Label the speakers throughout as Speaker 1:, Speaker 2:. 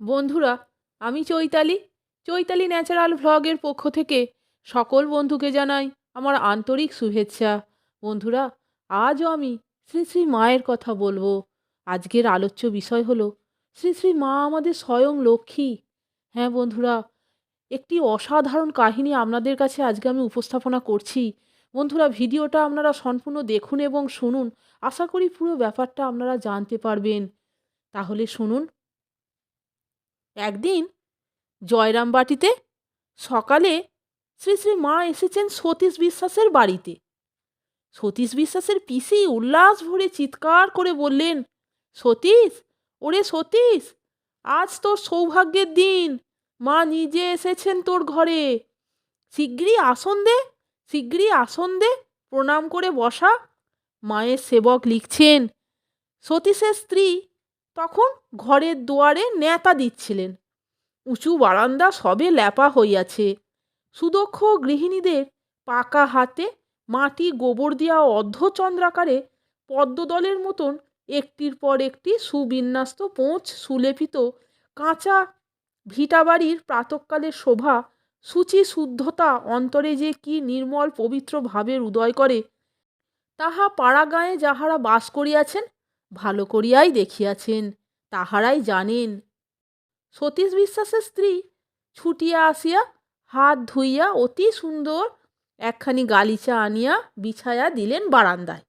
Speaker 1: বন্ধুরা, আমি চৈতালি। চৈতালি ন্যাচারাল ভ্লগের পক্ষ থেকে সকল বন্ধুকে জানাই আমার আন্তরিক শুভেচ্ছা। বন্ধুরা, আজও আমি শ্রী শ্রী মায়ের কথা বলব। আজকের আলোচ্য বিষয় হলো, শ্রী শ্রী মা আমাদের স্বয়ং লক্ষ্মী। হ্যাঁ বন্ধুরা, একটি অসাধারণ কাহিনী আপনাদের কাছে আজকে আমি উপস্থাপনা করছি। বন্ধুরা, ভিডিওটা আপনারা সম্পূর্ণ দেখুন এবং শুনুন। আশা করি পুরো ব্যাপারটা আপনারা জানতে পারবেন। তাহলে শুনুন। একদিন জয়রামবাটিতে সকালে শ্রী শ্রী মা এসেছেন সতীশ বিশ্বাসের বাড়িতে। সতীশ বিশ্বাসের পিসি উল্লাস ভরে চিৎকার করে বললেন, সতীশ, ওরে সতীশ, আজ তোর সৌভাগ্যের দিন। মা নিজে এসেছেন তোর ঘরে। শিগগিরই আসন দে, শিগগিরই আসন দে, প্রণাম করে বসা। মায়ের সেবক লিখছেন, সতীশের স্ত্রী তখন ঘরের দুয়ারে ন্যাতা দিচ্ছিলেন। উঁচু বারান্দা সবে ল্যাপা হইয়াছে। সুদক্ষ গৃহিণীদের পাকা হাতে মাটি গোবর দিয়া অর্ধচন্দ্রাকারে পদ্মদলের মতন একটির পর একটি সুবিন্যস্ত পোঁচ সুলেপিত কাঁচা ভিটাবাড়ির প্রাতকালের শোভা, সূচি শুদ্ধতা অন্তরে যে কি নির্মল পবিত্র ভাবের উদয় করে, তাহা পাড়াগাঁয়ে যাহারা বাস করিয়াছেন ভালো করিয়াই দেখিয়াছেন, তাহারাই জানেন। সতীশ বিশ্বাসের স্ত্রী ছুটিয়া আসিয়া হাত ধুইয়া অতি সুন্দর একখানি গালিচা আনিয়া বিছায়া দিলেন বারান্দায়।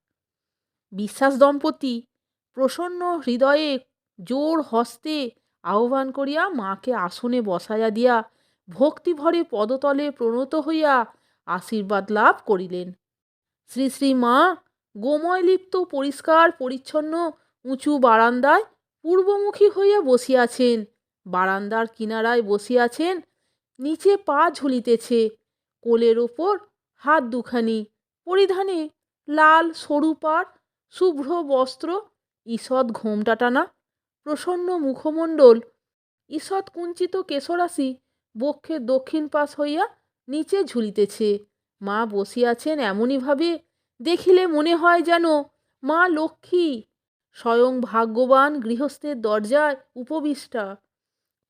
Speaker 1: বিশ্বাস দম্পতি প্রসন্ন হৃদয়ে জোর হস্তে আহ্বান করিয়া মাকে আসনে বসাইয়া দিয়া ভক্তিভরে পদতলে প্রণত হইয়া আশীর্বাদ লাভ করিলেন। শ্রী শ্রী মা গোময়লিপ্ত, পরিষ্কার, পরিচ্ছন্ন, উঁচু বারান্দায় পূর্বমুখী হইয়া বসিয়াছেন। বারান্দার কিনারায় বসিয়াছেন, নিচে পা ঝুলিতেছে, কোলের ওপর হাত দুখানি, পরিধানে লাল সরু পাড় শুভ্র বস্ত্র, ঈষৎ ঘোমটা টানা প্রসন্ন মুখমণ্ডল, ঈষৎ কুঞ্চিত কেশরাশি বক্ষের দক্ষিণ পাশ হইয়া নিচে ঝুলিতেছে। মা বসিয়াছেন এমনইভাবে দেখিলে মনে হয় যেন মা লক্ষ্মী। স্বয়ং ভাগ্যবান গৃহস্থের দরজায় উপবিষ্টা।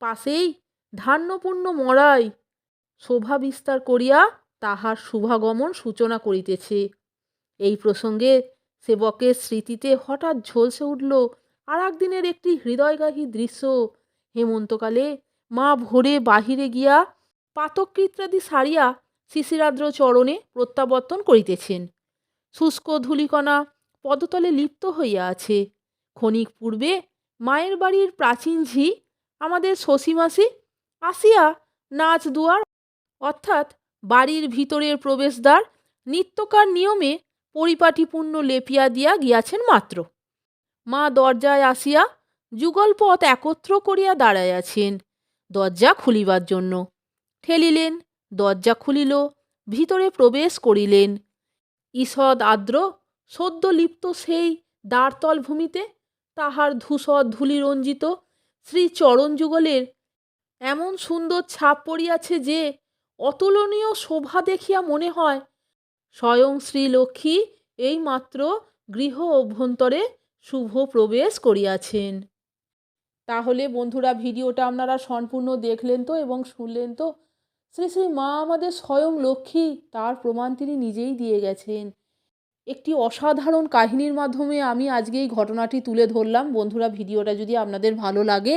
Speaker 1: পাশেই ধান্যপূর্ণ মরাই শোভা বিস্তার করিয়া তাহার শুভাগমন সূচনা করিতেছে। এই প্রসঙ্গে সেবকের স্মৃতিতে হঠাৎ ঝলসে উঠল আর একদিনের একটি হৃদয়গাহী দৃশ্য। হেমন্তকালে মা ভোরে বাহিরে গিয়া পাতকৃত্যাদি সারিয়া শিশিরাদ্র চরণে প্রত্যাবর্তন করিতেছেন। শুষ্ক ধূলিকণা পদতলে লিপ্ত হইয়া আছে। ক্ষণিক পূর্বে মায়ের বাড়ির প্রাচীন ঝি আমাদের শশীমাসি আসিয়া নাচ দুয়ার অর্থাৎ বাড়ির ভিতরের প্রবেশদ্বার নিত্যকার নিয়মে পরিপাটিপূর্ণ লেপিয়া দিয়া গিয়াছেন মাত্র। মা দরজায় আসিয়া যুগলপথ একত্র করিয়া দাঁড়াইয়াছেন দরজা খুলিবার জন্য। ঠেলিলেন, দরজা খুলিল, ভিতরে প্রবেশ করিলেন। ঈষৎ আর্দ্র সদ্য লিপ্ত সেই দ্বারতল ভূমিতে তাহার ধূসর ধূলিরঞ্জিত শ্রী চরণযুগলের এমন সুন্দর ছাপ পড়িয়াছে যে অতুলনীয় শোভা দেখিয়া মনে হয় স্বয়ং শ্রীলক্ষ্মী এইমাত্র গৃহ অভ্যন্তরে শুভ প্রবেশ করিয়াছেন। তাহলে বন্ধুরা, ভিডিওটা আপনারা সম্পূর্ণ দেখলেন তো এবং শুনলেন তো। শ্রী শ্রী মা আমাদের স্বয়ং লক্ষ্মী, তার প্রমাণ তিনি নিজেই দিয়ে গেছেন। একটি অসাধারণ কাহিনীর মাধ্যমে আমি আজকে এই ঘটনাটি তুলে ধরলাম। বন্ধুরা, ভিডিওটা যদি আপনাদের ভালো লাগে,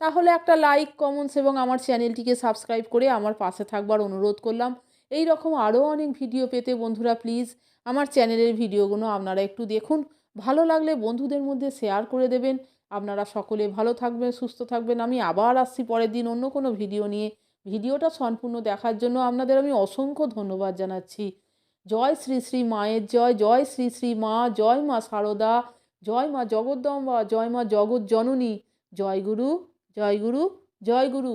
Speaker 1: তাহলে একটা লাইক কমেন্টস এবং আমার চ্যানেলটিকে সাবস্ক্রাইব করে আমার পাশে থাকবার অনুরোধ করলাম। এই রকম আরও অনেক ভিডিও পেতে বন্ধুরা প্লিজ আমার চ্যানেলের ভিডিওগুলো আপনারা একটু দেখুন। ভালো লাগলে বন্ধুদের মধ্যে শেয়ার করে দেবেন। আপনারা সকলে ভালো থাকবেন, সুস্থ থাকবেন। আমি আবার আসছি পরের দিন অন্য কোনো ভিডিও নিয়ে। ভিডিওটা সম্পূর্ণ দেখার জন্য আপনাদের আমি অসংখ্য ধন্যবাদ জানাচ্ছি। জয় শ্রী শ্রী মায়ের জয় জয় শ্রী শ্রী মা, জয় মা সারদা, জয় মা জগদ্দম্বা, জয় মা জগৎ জননী জয় গুরু জয় গুরু জয় গুরু।